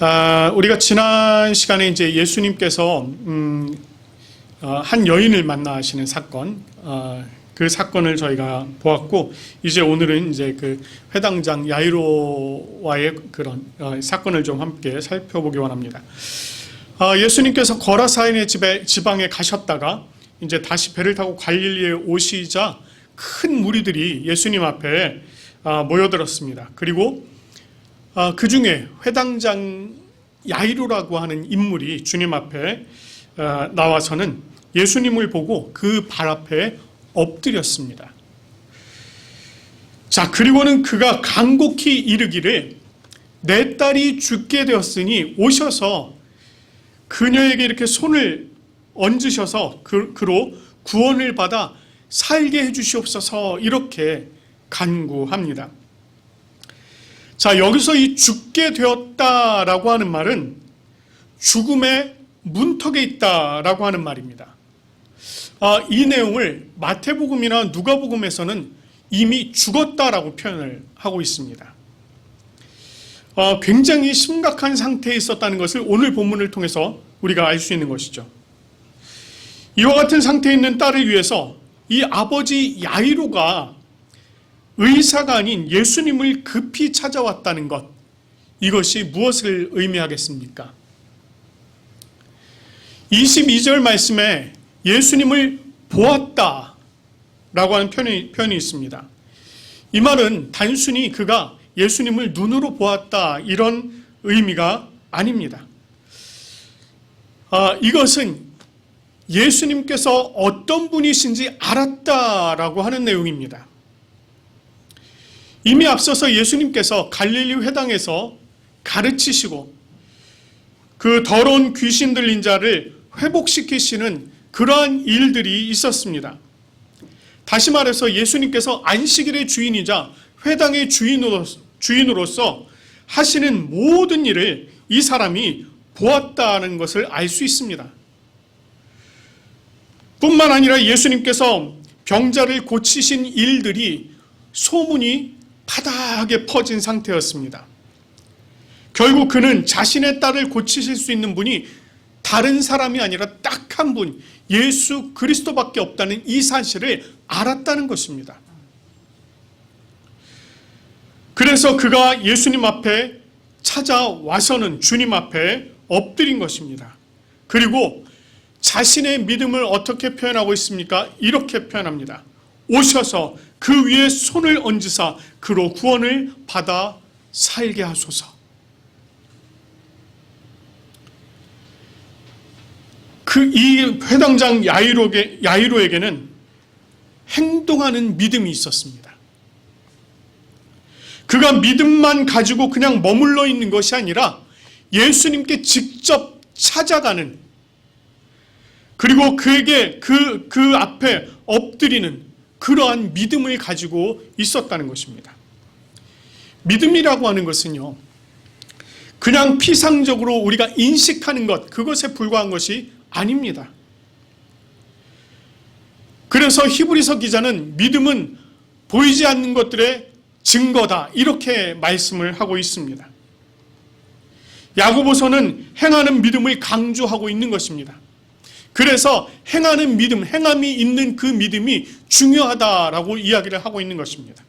아, 우리가 지난 시간에 이제 예수님께서 음, 어, 한 여인을 만나시는 사건, 어, 그 사건을 저희가 보았고 이제 오늘은 이제 그 회당장 야이로와의 그런 어, 사건을 좀 함께 살펴보기 원합니다. 아, 예수님께서 거라사인의 집에 지방에 가셨다가 이제 다시 배를 타고 갈릴리에 오시자 큰 무리들이 예수님 앞에 아, 모여들었습니다. 그리고 아, 그 중에 회당장 야이로라고 하는 인물이 주님 앞에 아, 나와서는 예수님을 보고 그 발 앞에 엎드렸습니다. 자, 그리고는 그가 간곡히 이르기를 내 딸이 죽게 되었으니 오셔서 그녀에게 이렇게 손을 얹으셔서 그, 그로 구원을 받아 살게 해주시옵소서 이렇게 간구합니다. 자, 여기서 이 죽게 되었다라고 하는 말은 죽음의 문턱에 있다라고 하는 말입니다. 아, 이 내용을 마태복음이나 누가복음에서는 이미 죽었다라고 표현을 하고 있습니다. 어, 굉장히 심각한 상태에 있었다는 것을 오늘 본문을 통해서 우리가 알 수 있는 것이죠. 이와 같은 상태에 있는 딸을 위해서 이 아버지 야이로가 의사가 아닌 예수님을 급히 찾아왔다는 것, 이것이 무엇을 의미하겠습니까? 22절 말씀에 예수님을 보았다 라고 하는 표현이, 표현이 있습니다. 이 말은 단순히 그가 예수님을 눈으로 보았다 이런 의미가 아닙니다. 아, 이것은 예수님께서 어떤 분이신지 알았다라고 하는 내용입니다. 이미 앞서서 예수님께서 갈릴리 회당에서 가르치시고 그 더러운 귀신 들린 자를 회복시키시는 그러한 일들이 있었습니다. 다시 말해서 예수님께서 안식일의 주인이자 회당의 주인으로서, 주인으로서 하시는 모든 일을 이 사람이 보았다는 것을 알 수 있습니다. 뿐만 아니라 예수님께서 병자를 고치신 일들이 소문이 바닥에 퍼진 상태였습니다. 결국 그는 자신의 딸을 고치실 수 있는 분이 다른 사람이 아니라 딱 한 분, 예수 그리스도밖에 없다는 이 사실을 알았다는 것입니다. 그래서 그가 예수님 앞에 찾아와서는 주님 앞에 엎드린 것입니다. 그리고 자신의 믿음을 어떻게 표현하고 있습니까? 이렇게 표현합니다. 오셔서 그 위에 손을 얹으사 그로 구원을 받아 살게 하소서. 그 이 회당장 야이로게, 야이로에게는 행동하는 믿음이 있었습니다. 그가 믿음만 가지고 그냥 머물러 있는 것이 아니라 예수님께 직접 찾아가는 그리고 그에게 그, 그 앞에 엎드리는 그러한 믿음을 가지고 있었다는 것입니다. 믿음이라고 하는 것은요, 그냥 피상적으로 우리가 인식하는 것, 그것에 불과한 것이 아닙니다. 그래서 히브리서 기자는 믿음은 보이지 않는 것들의 증거다. 이렇게 말씀을 하고 있습니다. 야고보서는 행하는 믿음을 강조하고 있는 것입니다. 그래서 행하는 믿음, 행함이 있는 그 믿음이 중요하다라고 이야기를 하고 있는 것입니다.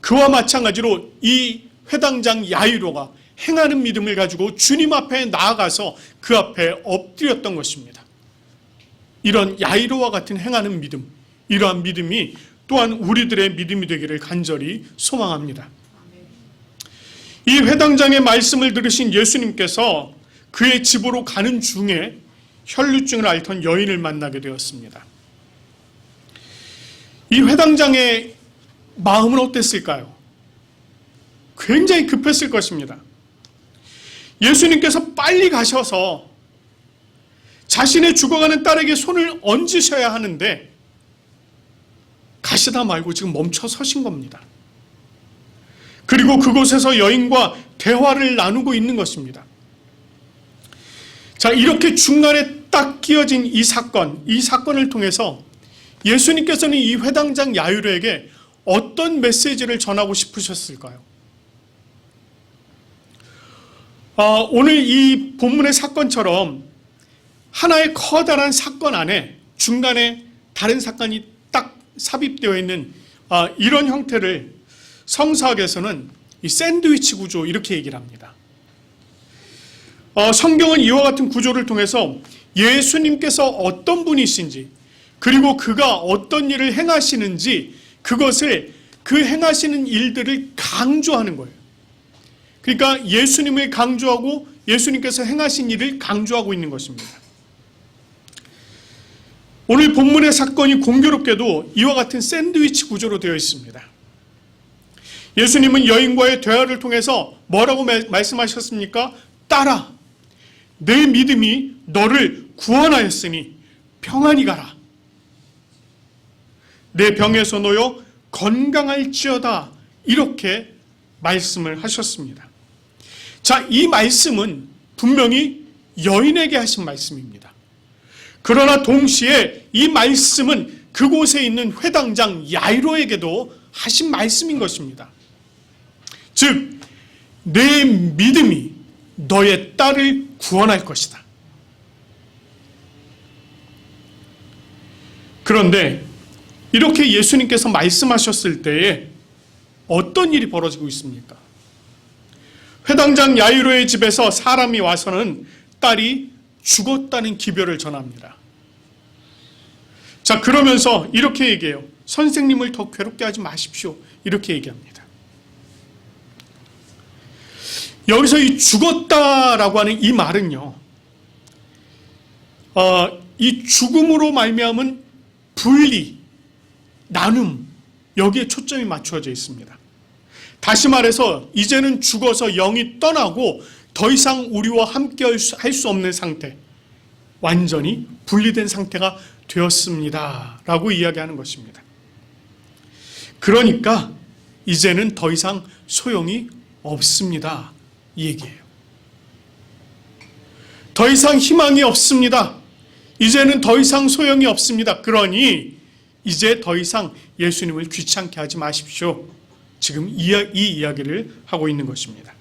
그와 마찬가지로 이 회당장 야이로가 행하는 믿음을 가지고 주님 앞에 나아가서 그 앞에 엎드렸던 것입니다. 이런 야이로와 같은 행하는 믿음, 이러한 믿음이 또한 우리들의 믿음이 되기를 간절히 소망합니다. 이 회당장의 말씀을 들으신 예수님께서 그의 집으로 가는 중에 혈류증을 앓던 여인을 만나게 되었습니다. 이 회당장의 마음은 어땠을까요? 굉장히 급했을 것입니다. 예수님께서 빨리 가셔서 자신의 죽어가는 딸에게 손을 얹으셔야 하는데 가시다 말고 지금 멈춰 서신 겁니다. 그리고 그곳에서 여인과 대화를 나누고 있는 것입니다. 자, 이렇게 중간에 딱 끼어진 이 사건, 이 사건을 통해서 예수님께서는 이 회당장 야유르에게 어떤 메시지를 전하고 싶으셨을까요? 어, 오늘 이 본문의 사건처럼 하나의 커다란 사건 안에 중간에 다른 사건이 딱 삽입되어 있는 아, 이런 형태를 성서학에서는 이 샌드위치 구조 이렇게 얘기를 합니다. 어, 성경은 이와 같은 구조를 통해서 예수님께서 어떤 분이신지 그리고 그가 어떤 일을 행하시는지 그것을 그 행하시는 일들을 강조하는 거예요. 그러니까 예수님을 강조하고 예수님께서 행하신 일을 강조하고 있는 것입니다. 오늘 본문의 사건이 공교롭게도 이와 같은 샌드위치 구조로 되어 있습니다. 예수님은 여인과의 대화를 통해서 뭐라고 말- 말씀하셨습니까? 딸아, 내 믿음이 너를 구원하였으니 평안히 가라. 내 병에서 놓여 건강할지어다. 이렇게 말씀을 하셨습니다. 자, 이 말씀은 분명히 여인에게 하신 말씀입니다. 그러나 동시에 이 말씀은 그곳에 있는 회당장 야이로에게도 하신 말씀인 것입니다. 즉, 내 믿음이 너의 딸을 구원할 것이다. 그런데 이렇게 예수님께서 말씀하셨을 때에 어떤 일이 벌어지고 있습니까? 회당장 야이로의 집에서 사람이 와서는 딸이 죽었다는 기별을 전합니다. 자, 그러면서 이렇게 얘기해요. 선생님을 더 괴롭게 하지 마십시오. 이렇게 얘기합니다. 여기서 이 죽었다라고 하는 이 말은요, 어, 이 죽음으로 말미암은 분리, 나눔, 여기에 초점이 맞추어져 있습니다. 다시 말해서 이제는 죽어서 영이 떠나고 더 이상 우리와 함께 할 수 없는 상태, 완전히 분리된 상태가 되었습니다. 라고 이야기하는 것입니다. 그러니까 이제는 더 이상 소용이 없습니다. 이 얘기예요. 더 이상 희망이 없습니다. 이제는 더 이상 소용이 없습니다. 그러니 이제 더 이상 예수님을 귀찮게 하지 마십시오. 지금 이, 이 이야기를 하고 있는 것입니다.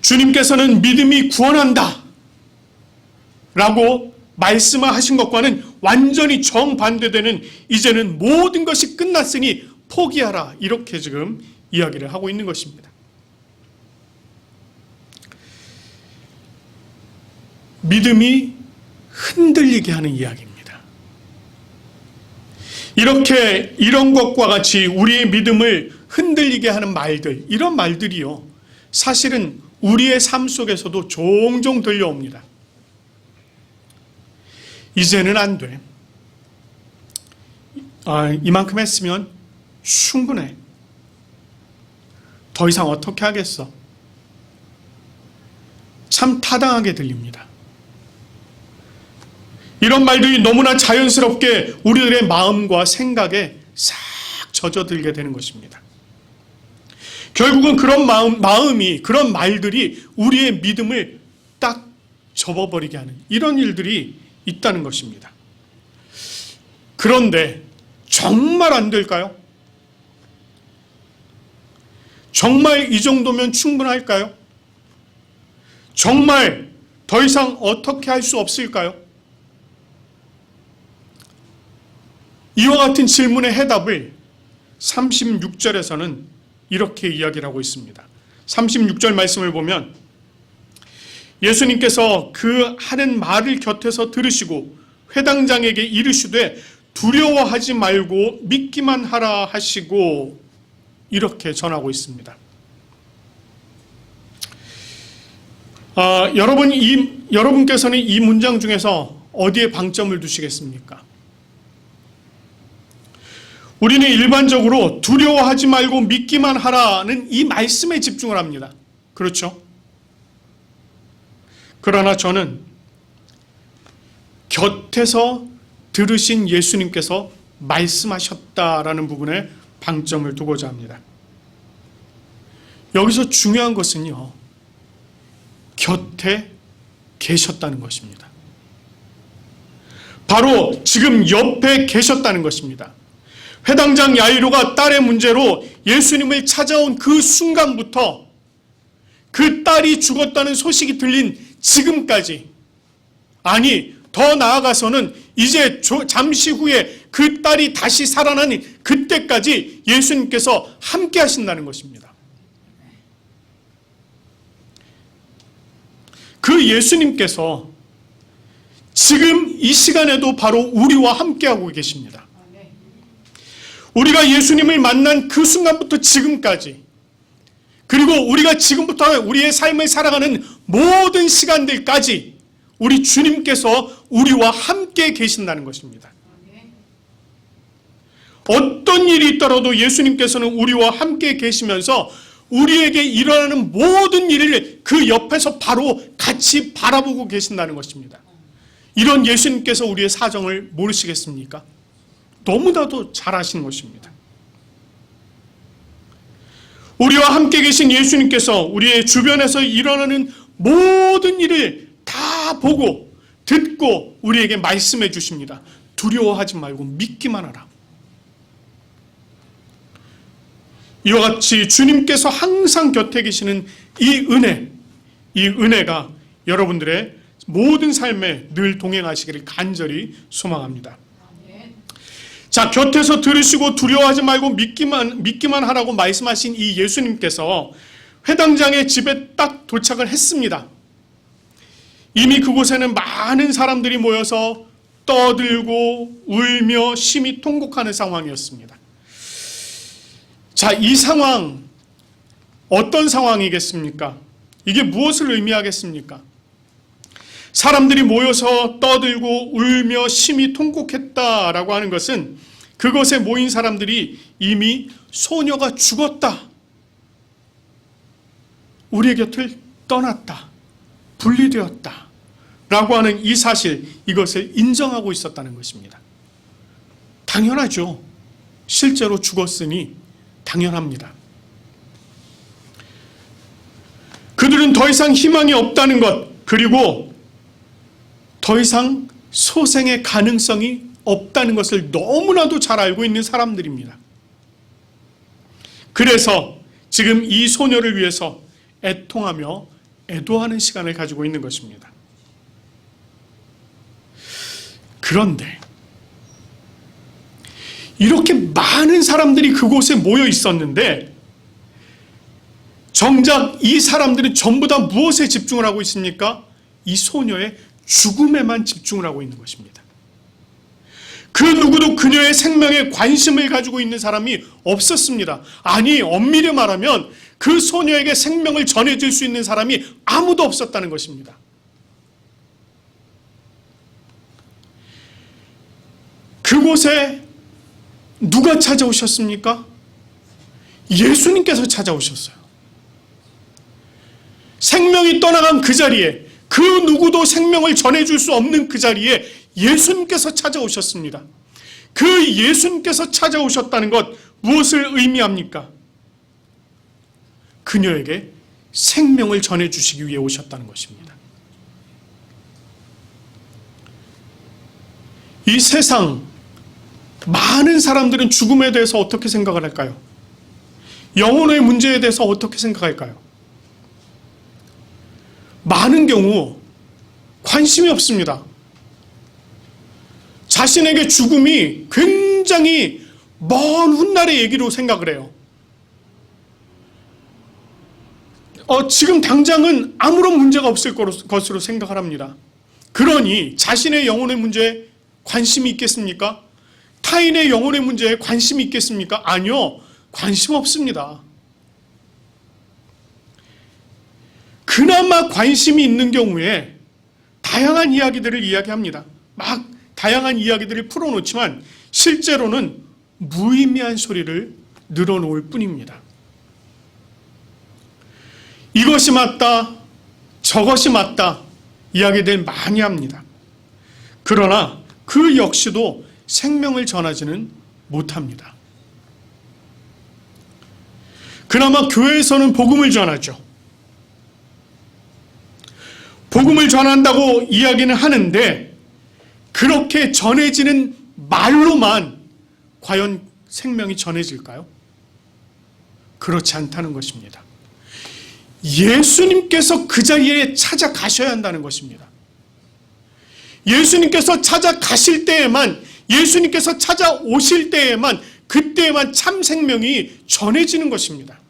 주님께서는 믿음이 구원한다. 라고 말씀하신 것과는 완전히 정반대되는 이제는 모든 것이 끝났으니 포기하라. 이렇게 지금 이야기를 하고 있는 것입니다. 믿음이 흔들리게 하는 이야기입니다. 이렇게 이런 것과 같이 우리의 믿음을 흔들리게 하는 말들, 이런 말들이요. 사실은 우리의 삶 속에서도 종종 들려옵니다. 이제는 안 돼. 아, 이만큼 했으면 충분해. 더 이상 어떻게 하겠어? 참 타당하게 들립니다. 이런 말들이 너무나 자연스럽게 우리들의 마음과 생각에 싹 젖어들게 되는 것입니다. 결국은 그런 마음, 마음이, 그런 말들이 우리의 믿음을 딱 접어버리게 하는 이런 일들이 있다는 것입니다. 그런데 정말 안 될까요? 정말 이 정도면 충분할까요? 정말 더 이상 어떻게 할 수 없을까요? 이와 같은 질문의 해답을 36절에서는 이렇게 이야기를 하고 있습니다. 36절 말씀을 보면 예수님께서 그 하는 말을 곁에서 들으시고 회당장에게 이르시되 두려워하지 말고 믿기만 하라 하시고 이렇게 전하고 있습니다. 아, 여러분 이 여러분께서는 이 문장 중에서 어디에 방점을 두시겠습니까? 우리는 일반적으로 두려워하지 말고 믿기만 하라는 이 말씀에 집중을 합니다. 그렇죠? 그러나 저는 곁에서 들으신 예수님께서 말씀하셨다라는 부분에 방점을 두고자 합니다. 여기서 중요한 것은요, 곁에 계셨다는 것입니다. 바로 지금 옆에 계셨다는 것입니다. 회당장 야이로가 딸의 문제로 예수님을 찾아온 그 순간부터 그 딸이 죽었다는 소식이 들린 지금까지 아니 더 나아가서는 이제 조- 잠시 후에 그 딸이 다시 살아나는 그때까지 예수님께서 함께 하신다는 것입니다. 그 예수님께서 지금 이 시간에도 바로 우리와 함께하고 계십니다. 우리가 예수님을 만난 그 순간부터 지금까지 그리고 우리가 지금부터 우리의 삶을 살아가는 모든 시간들까지 우리 주님께서 우리와 함께 계신다는 것입니다. 어떤 일이 있더라도 예수님께서는 우리와 함께 계시면서 우리에게 일어나는 모든 일을 그 옆에서 바로 같이 바라보고 계신다는 것입니다. 이런 예수님께서 우리의 사정을 모르시겠습니까? 너무나도 잘 아시는 것입니다. 우리와 함께 계신 예수님께서 우리의 주변에서 일어나는 모든 일을 다 보고 듣고 우리에게 말씀해 주십니다. 두려워하지 말고 믿기만 하라. 이와 같이 주님께서 항상 곁에 계시는 이 은혜, 이 은혜가 여러분들의 모든 삶에 늘 동행하시기를 간절히 소망합니다. 자, 곁에서 들으시고 두려워하지 말고 믿기만, 믿기만 하라고 말씀하신 이 예수님께서 회당장의 집에 딱 도착을 했습니다. 이미 그곳에는 많은 사람들이 모여서 떠들고 울며 심히 통곡하는 상황이었습니다. 자, 이 상황, 어떤 상황이겠습니까? 이게 무엇을 의미하겠습니까? 사람들이 모여서 떠들고 울며 심히 통곡했다라고 하는 것은 그것에 모인 사람들이 이미 소녀가 죽었다. 우리의 곁을 떠났다. 분리되었다. 라고 하는 이 사실, 이것을 인정하고 있었다는 것입니다. 당연하죠. 실제로 죽었으니 당연합니다. 그들은 더 이상 희망이 없다는 것, 그리고 더 이상 소생의 가능성이 없다는 것을 너무나도 잘 알고 있는 사람들입니다. 그래서 지금 이 소녀를 위해서 애통하며 애도하는 시간을 가지고 있는 것입니다. 그런데 이렇게 많은 사람들이 그곳에 모여 있었는데 정작 이 사람들은 전부 다 무엇에 집중을 하고 있습니까? 이 소녀의 죽음에만 집중을 하고 있는 것입니다. 그 누구도 그녀의 생명에 관심을 가지고 있는 사람이 없었습니다. 아니, 엄밀히 말하면 그 소녀에게 생명을 전해줄 수 있는 사람이 아무도 없었다는 것입니다. 그곳에 누가 찾아오셨습니까? 예수님께서 찾아오셨어요. 생명이 떠나간 그 자리에 그 누구도 생명을 전해줄 수 없는 그 자리에 예수님께서 찾아오셨습니다. 그 예수님께서 찾아오셨다는 것 무엇을 의미합니까? 그녀에게 생명을 전해주시기 위해 오셨다는 것입니다. 이 세상 많은 사람들은 죽음에 대해서 어떻게 생각을 할까요? 영혼의 문제에 대해서 어떻게 생각할까요? 많은 경우 관심이 없습니다. 자신에게 죽음이 굉장히 먼 훗날의 얘기로 생각을 해요. 어, 지금 당장은 아무런 문제가 없을 것으로 생각을 합니다. 그러니 자신의 영혼의 문제에 관심이 있겠습니까? 타인의 영혼의 문제에 관심이 있겠습니까? 아니요. 관심 없습니다. 그나마 관심이 있는 경우에 다양한 이야기들을 이야기합니다. 막 다양한 이야기들을 풀어놓지만 실제로는 무의미한 소리를 늘어놓을 뿐입니다. 이것이 맞다, 저것이 맞다 이야기들 많이 합니다. 그러나 그 역시도 생명을 전하지는 못합니다. 그나마 교회에서는 복음을 전하죠. 복음을 전한다고 이야기는 하는데 그렇게 전해지는 말로만 과연 생명이 전해질까요? 그렇지 않다는 것입니다. 예수님께서 그 자리에 찾아가셔야 한다는 것입니다. 예수님께서 찾아가실 때에만, 예수님께서 찾아오실 때에만, 그때에만 참 생명이 전해지는 것입니다.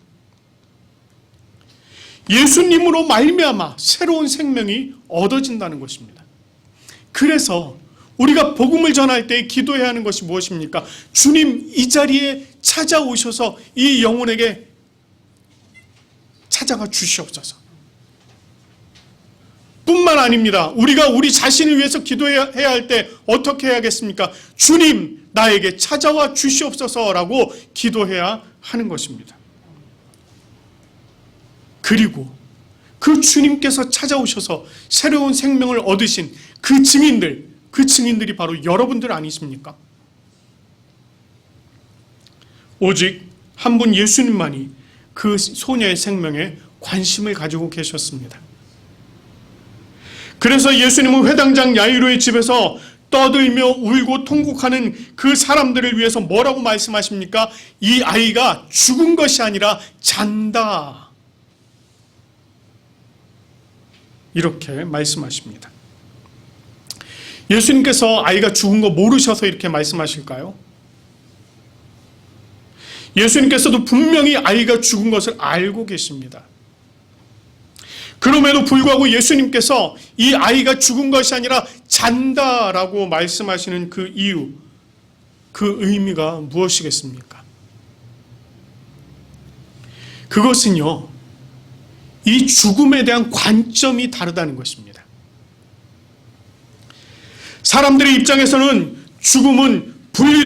예수님으로 말미암아 새로운 생명이 얻어진다는 것입니다. 그래서 우리가 복음을 전할 때 기도해야 하는 것이 무엇입니까? 주님 이 자리에 찾아오셔서 이 영혼에게 찾아가 주시옵소서. 뿐만 아닙니다. 우리가 우리 자신을 위해서 기도해야 할 때 어떻게 해야겠습니까? 주님 나에게 찾아와 주시옵소서라고 기도해야 하는 것입니다. 그리고 그 주님께서 찾아오셔서 새로운 생명을 얻으신 그 증인들, 그 증인들이 바로 여러분들 아니십니까? 오직 한 분 예수님만이 그 소녀의 생명에 관심을 가지고 계셨습니다. 그래서 예수님은 회당장 야이로의 집에서 떠들며 울고 통곡하는 그 사람들을 위해서 뭐라고 말씀하십니까? 이 아이가 죽은 것이 아니라 잔다. 이렇게 말씀하십니다. 예수님께서 아이가 죽은 거 모르셔서 이렇게 말씀하실까요? 예수님께서도 분명히 아이가 죽은 것을 알고 계십니다. 그럼에도 불구하고 예수님께서 이 아이가 죽은 것이 아니라 잔다라고 말씀하시는 그 이유, 그 의미가 무엇이겠습니까? 그것은요, 이 죽음에 대한 관점이 다르다는 것입니다. 사람들의 입장에서는 죽음은 분리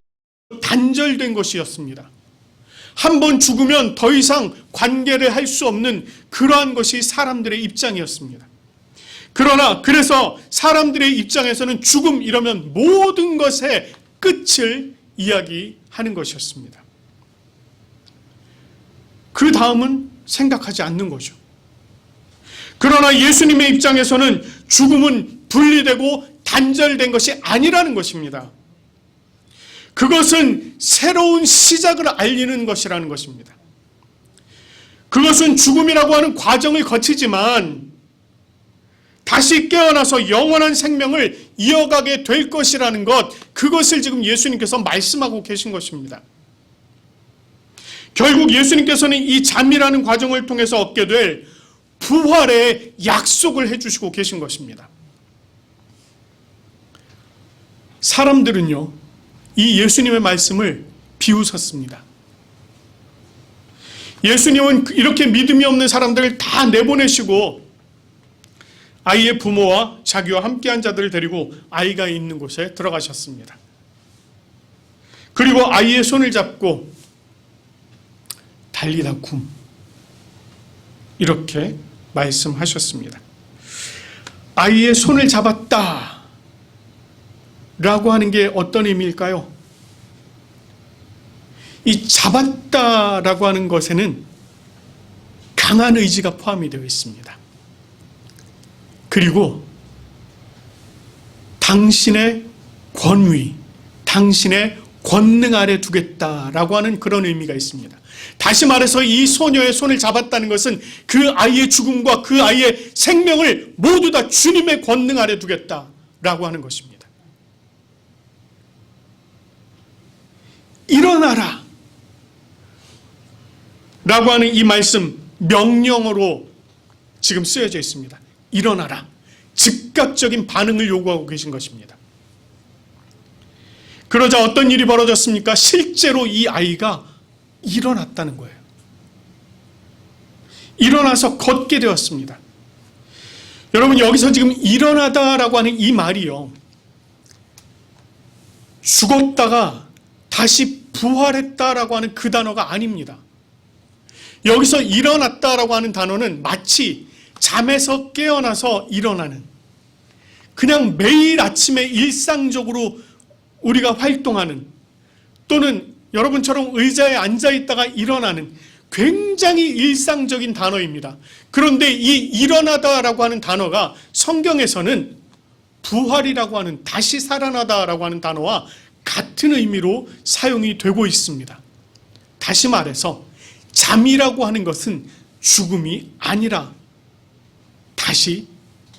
단절된 것이었습니다. 한 번 죽으면 더 이상 관계를 할 수 없는 그러한 것이 사람들의 입장이었습니다. 그러나 그래서 사람들의 입장에서는 죽음 이러면 모든 것의 끝을 이야기하는 것이었습니다. 그 다음은 생각하지 않는 거죠. 그러나 예수님의 입장에서는 죽음은 분리되고 단절된 것이 아니라는 것입니다. 그것은 새로운 시작을 알리는 것이라는 것입니다. 그것은 죽음이라고 하는 과정을 거치지만 다시 깨어나서 영원한 생명을 이어가게 될 것이라는 것, 그것을 지금 예수님께서 말씀하고 계신 것입니다. 결국 예수님께서는 이 잠이라는 과정을 통해서 얻게 될 부활의 약속을 해주시고 계신 것입니다. 사람들은요, 이 예수님의 말씀을 비웃었습니다. 예수님은 이렇게 믿음이 없는 사람들을 다 내보내시고 아이의 부모와 자기와 함께한 자들을 데리고 아이가 있는 곳에 들어가셨습니다. 그리고 아이의 손을 잡고 달리다 굼 이렇게 말씀하셨습니다. 아이의 손을 잡았다 라고 하는 게 어떤 의미일까요? 이 잡았다 라고 하는 것에는 강한 의지가 포함이 되어 있습니다. 그리고 당신의 권위, 당신의 권능 아래 두겠다라고 하는 그런 의미가 있습니다. 다시 말해서 이 소녀의 손을 잡았다는 것은 그 아이의 죽음과 그 아이의 생명을 모두 다 주님의 권능 아래 두겠다라고 하는 것입니다. 일어나라. 라고 하는 이 말씀 명령어로 지금 쓰여져 있습니다. 일어나라. 즉각적인 반응을 요구하고 계신 것입니다. 그러자 어떤 일이 벌어졌습니까? 실제로 이 아이가 일어났다는 거예요. 일어나서 걷게 되었습니다. 여러분 여기서 지금 일어나다라고 하는 이 말이요. 죽었다가 다시 부활했다라고 하는 그 단어가 아닙니다. 여기서 일어났다라고 하는 단어는 마치 잠에서 깨어나서 일어나는 그냥 매일 아침에 일상적으로 우리가 활동하는 또는 여러분처럼 의자에 앉아 있다가 일어나는 굉장히 일상적인 단어입니다. 그런데 이 일어나다라고 하는 단어가 성경에서는 부활이라고 하는 다시 살아나다라고 하는 단어와 같은 의미로 사용이 되고 있습니다. 다시 말해서 잠이라고 하는 것은 죽음이 아니라 다시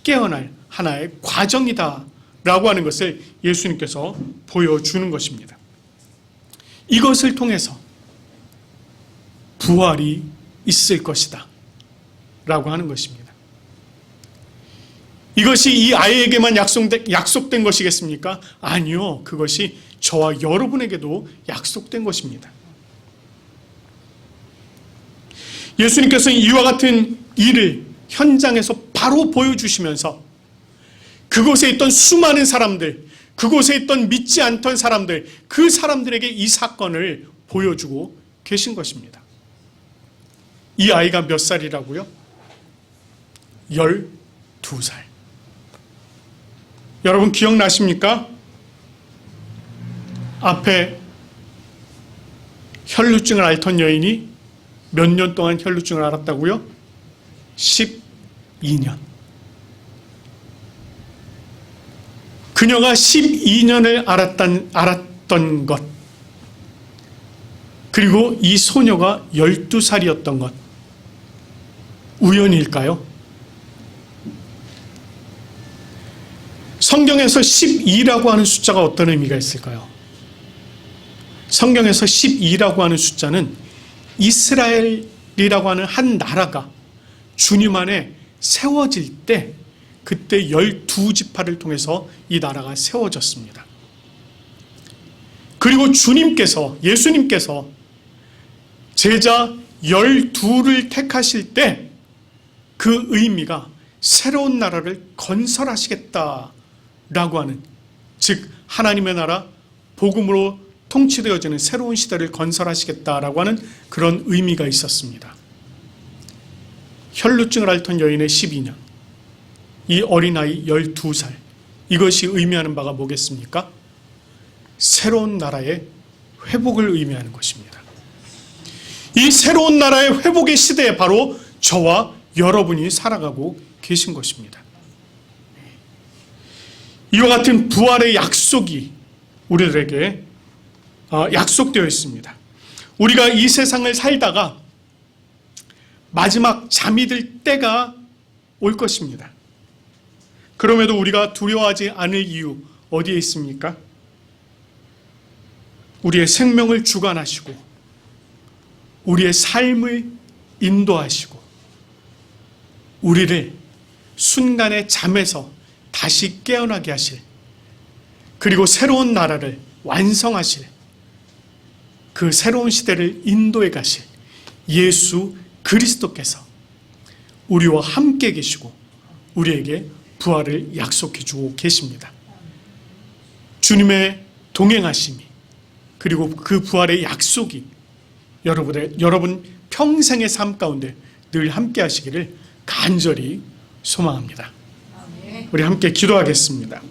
깨어날 하나의 과정이다. 라고 하는 것을 예수님께서 보여주는 것입니다. 이것을 통해서 부활이 있을 것이다. 라고 하는 것입니다. 이것이 이 아이에게만 약속된, 약속된 것이겠습니까? 아니요. 그것이 저와 여러분에게도 약속된 것입니다. 예수님께서는 이와 같은 일을 현장에서 바로 보여주시면서 그곳에 있던 수많은 사람들, 그곳에 있던 믿지 않던 사람들, 그 사람들에게 이 사건을 보여주고 계신 것입니다. 이 아이가 몇 살이라고요? 12살. 여러분 기억나십니까? 앞에 혈루증을 앓던 여인이 몇 년 동안 혈루증을 앓았다고요? 12년. 그녀가 12년을 알았던, 알았던 것. 그리고 이 소녀가 12살이었던 것. 우연일까요? 성경에서 12라고 하는 숫자가 어떤 의미가 있을까요? 성경에서 12라고 하는 숫자는 이스라엘이라고 하는 한 나라가 주님 안에 세워질 때 그때 12지파를 통해서 이 나라가 세워졌습니다. 그리고 주님께서 예수님께서 제자 12를 택하실 때 그 의미가 새로운 나라를 건설하시겠다라고 하는 즉 하나님의 나라 복음으로 통치되어지는 새로운 시대를 건설하시겠다라고 하는 그런 의미가 있었습니다. 혈루증을 앓던 여인의 12년, 이 어린아이 12살, 이것이 의미하는 바가 뭐겠습니까? 새로운 나라의 회복을 의미하는 것입니다. 이 새로운 나라의 회복의 시대에 바로 저와 여러분이 살아가고 계신 것입니다. 이와 같은 부활의 약속이 우리들에게 어, 약속되어 있습니다. 우리가 이 세상을 살다가 마지막 잠이 들 때가 올 것입니다. 그럼에도 우리가 두려워하지 않을 이유 어디에 있습니까? 우리의 생명을 주관하시고 우리의 삶을 인도하시고 우리를 순간의 잠에서 다시 깨어나게 하실 그리고 새로운 나라를 완성하실 그 새로운 시대를 인도해 가실 예수 그리스도께서 우리와 함께 계시고 우리에게 부활을 약속해 주고 계십니다. 주님의 동행하심이 그리고 그 부활의 약속이 여러분의 여러분 평생의 삶 가운데 늘 함께 하시기를 간절히 소망합니다. 우리 함께 기도하겠습니다.